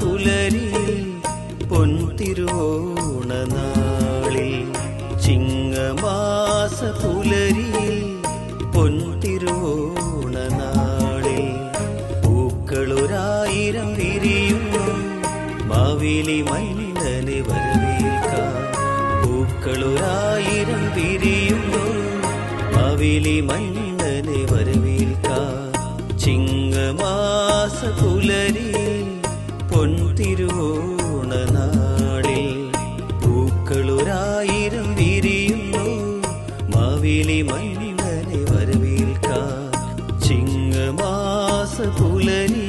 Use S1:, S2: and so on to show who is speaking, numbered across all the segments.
S1: പുലരി പൊൻതിരുവോണനാളിൽ ചിങ്ങമാസ പുലരി പൊൻതിരുവോണനാളിൽ പൂക്കളൊരായിരം വിരിയുന്നു മാവേലി മന്നനെ വരവേൽക്കാം. പൂക്കളൊരായിരം വിരിയുന്നു മാവേലി മന്നനെ പുലരി പൊൻതിരുവോണനാളിൽ പൂക്കളൊരായിരം വിരിയുന്നു. മാവേലി മന്നനെ വരവേൽക്കാം ചിങ്ങമാസ പുലരി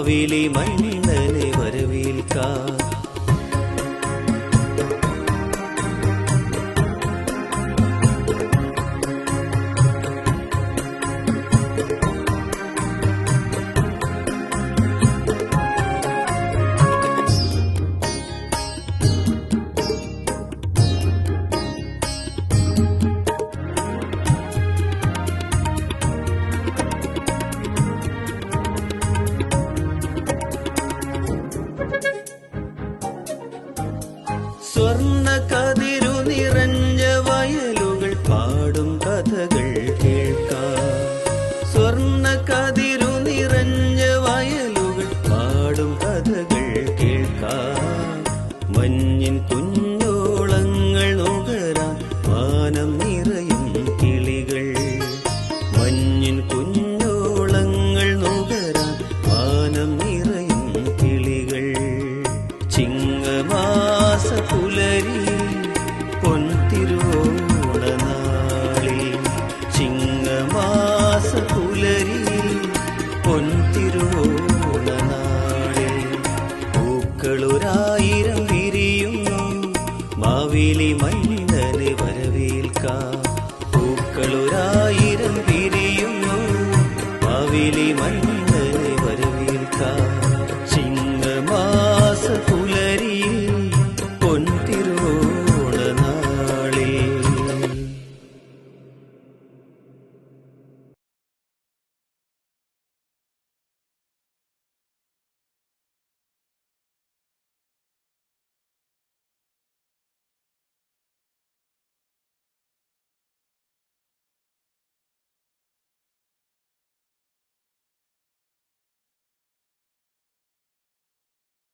S1: മാവേലി മന്നനെ വരവേൽക്കാം. സ്വർണ കതിരു നിറഞ്ഞ വയലുകൾ പാടും കഥകൾ കേൾക്കാം. സ്വർണ കതിരു നിറഞ്ഞ വയലുകൾ പാടും കഥകൾ കേൾക്കാം. മഞ്ഞിൻ കുഞ്ഞു മൈലിനനെ വരവേൽക്കാം. പൂക്കളൊരായിരം തിരിയുന്നു പവിലി മഞ്ഞ